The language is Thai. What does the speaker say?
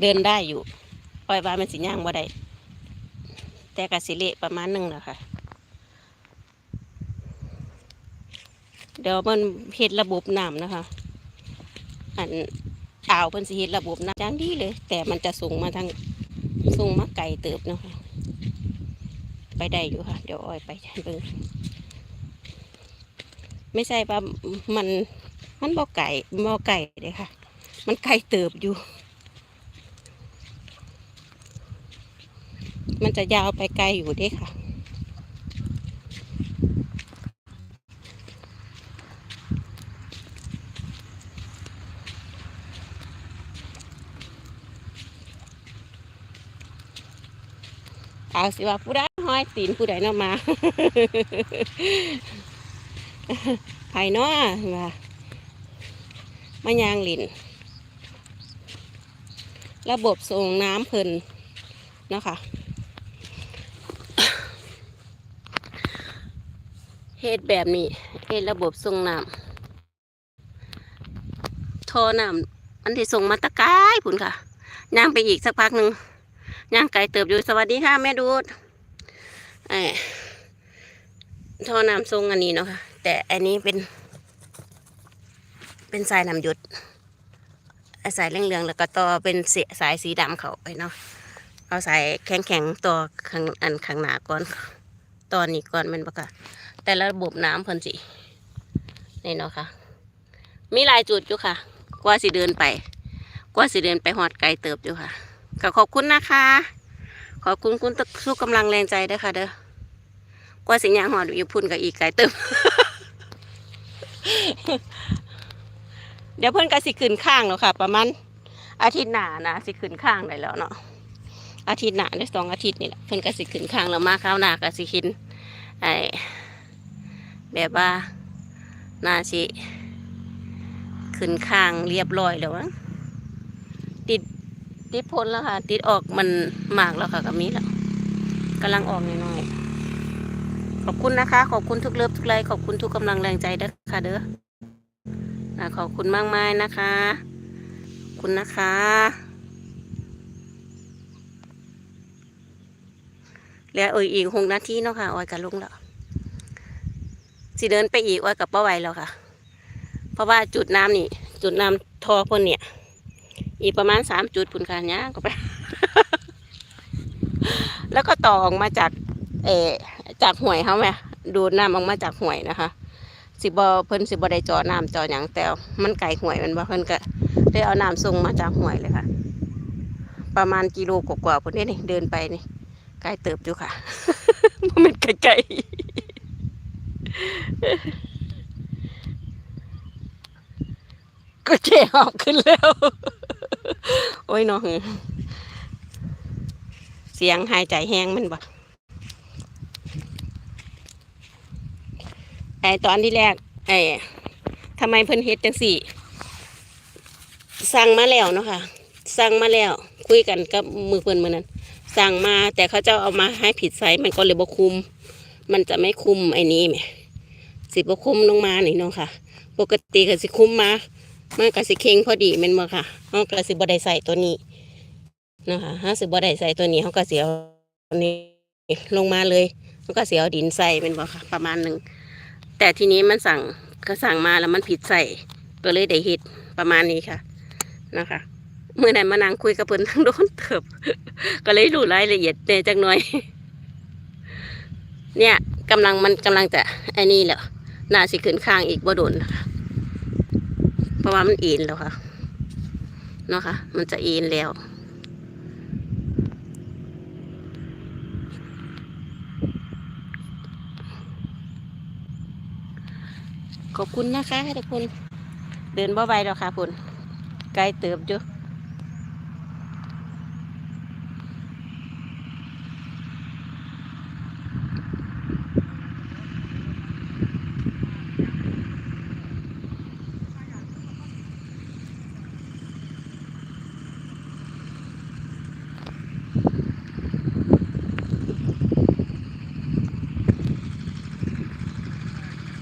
เดินได้อยู่ปล่อยว่ามันสิย่างบ่ได้แต่กะสิเละประมาณหนึงแหละค่ะเดี๋ยวมันเฮ็ดระบบน้ำนะคะ อันอ่าวเพิ่นสิเฮ็ดระบบน้ำจังดีเลย แต่มันจะส่งมาทางส่งมาไกลเติบเนาะคะไปได้อยู่ค่ะ เดี๋ยวอ้อยไปเบิ่งไม่ใช่ว่ามันมันบ่ไก่บ่ไก่เลยค่ะ มันไกลเติบอยู่ มันจะยาวไปไกลอยู่ด้ค่ะ เอาสิว่าผู้ใดห้อยตีนผู้ใดนามาไผ่เนาะว่ามายางหลินระบบส่งน้ำเพลินเนาะคะ เฮ็ดแบบนี้เฮ็ดระบบส่งน้ำท่อน้ำอันที่ส่งมาตะกายพุ่นค่ะย่างไปอีกสักพักหนึ่งย่างไก่เติบอยู่สวัสดีค่ะแม่ดูดไอ้ท่อน้ำส่งอันนี้เนาะค่ะ แต่อันนี้เป็น เป็นสายน้ำหยุดสายเหลืองๆแล้วก็ต่อเป็นเสียสายสีดำเขาไปเนาะเอาสายแข็งๆต่อข้างอันข้างหน้าก่อนตอนนี้ก่อนมันปะค่ะ แต่ระบบน้ำเพิ่นสินี่เนาะค่ะ มีหลายจุดอยู่ค่ะ กว่าสิเดินไป กว่าสิเดินไปหอดไกลเติบอยู่ค่ะก็ขอบคุณนะคะ ขอบคุณคุณทุกกำลังแรงใจด้อค่ะ เด้อกว่าสิยางหอดอยู่พุ่นกับอีกไกลเติบเดี๋ยวเพิ่นก็สิขึ้นข้างแล้วค่ะ ประมาณอาทิตย์หน้านะสิขึ้นข้างได้แล้วเนาะอาทิตย์หน้าได้สองอาทิตย์นี่แหละเพิ่นก็สิขึ้นข้างแล้วมาข้าวหน้าก็สิขินไอ แบบว่านาสิขึ้นข้างเรียบร้อยแล้วมั้งติดติดพ้นแล้วค่ะ ติดออกมันหมากแล้วค่ะกับมีแล้วกำลังออกน้อยๆขอบคุณนะคะ ขอบคุณทุกเลิฟทุกไลค์ขอบคุณทุกกำลังแรงใจเด้อค่ะเด้ออะขอบคุณมากมายนะคะคุณนะคะ แล้วเอ่ยอีกหกนาทีเนาะค่ะออยกับลุงแล้ว สิเดินไปอีกออยกับป้าไวแล้วค่ะ เพราะว่าจุดน้ำนี่ จุดน้ำทอพ่นเนี่ย อีกประมาณสามจุดพุ่นค่ะเนี้ยก็ไป แล้วก็ต่อออกมาจาก เอจากห่วยเขาไหมดูดน้ำออกมาจากห่วยนะคะ สิบอเพิ่นสิบอได้จอน้ำจอหยังแต่มันไก่ห่วยมันบ่เพิ่นก็ได้เอาน้ำส่งมาจากห่วยเลยค่ะ ประมาณกิโลกว่าๆพุ่นนี่นี่เดินไปนี่ไกลเติบอยู่ค่ะมันไกลๆ ก็เจ๊ออกขึ้นแล้ว โอ้ยเนาะเสียงหายใจแห้งมันบ่ไอตอนที่แรก ไอทำไมเพิ่นเฮ็ดจังสี่ สั่งมาแล้วเนาะค่ะ สั่งมาแล้ว คุยกันกับมือเพิ่นมือนั้น สั่งมาแต่เขาเจ้าเอามาให้ผิดไซส์มันก็เลยบ่คุม มันจะไม่คุมไอ้นี้แหม สิบคุมลงมาหนี่เนาะค่ะ ปกติก็สิคุมมามันก็สิเค็งพอดีม่นบ่ค่ะเฮาก็สิบ่ได้ใส่ตัวนี้นะคะเฮาสิบ่ได้ใส่ตัวนี้เฮาก็สิเอาอันนี้ลงมาเลยเฮาก็สิเอาดินใส่แม่นบ่ค่ะ ประมาณหนึ่งแต่ทีนี้มันสั่งก็สั่งมาแล้วมันผิดใส่ก็เลยได้เฮ็ดประมาณนี้ค่ะนะคะเมื่อไหร่มานั่งคุยกับเพิ่นทั้งโดนเถิบ ก็เลยรู้รายละเอียดเนจักหน่อย เนี่ยกำลังมันกำลังจะไอ้นี่แหละ น่าสิขึ้นข้างอีกบ่โดนนะคะเพราะว่ามันเอ็นแล้วค่ะเนาะค่ะ มันจะเอ็นแล้วขอบคุณนะคะทุกคน เดินบ่ไวแล้วค่ะพุ่นไกลเติบอยู่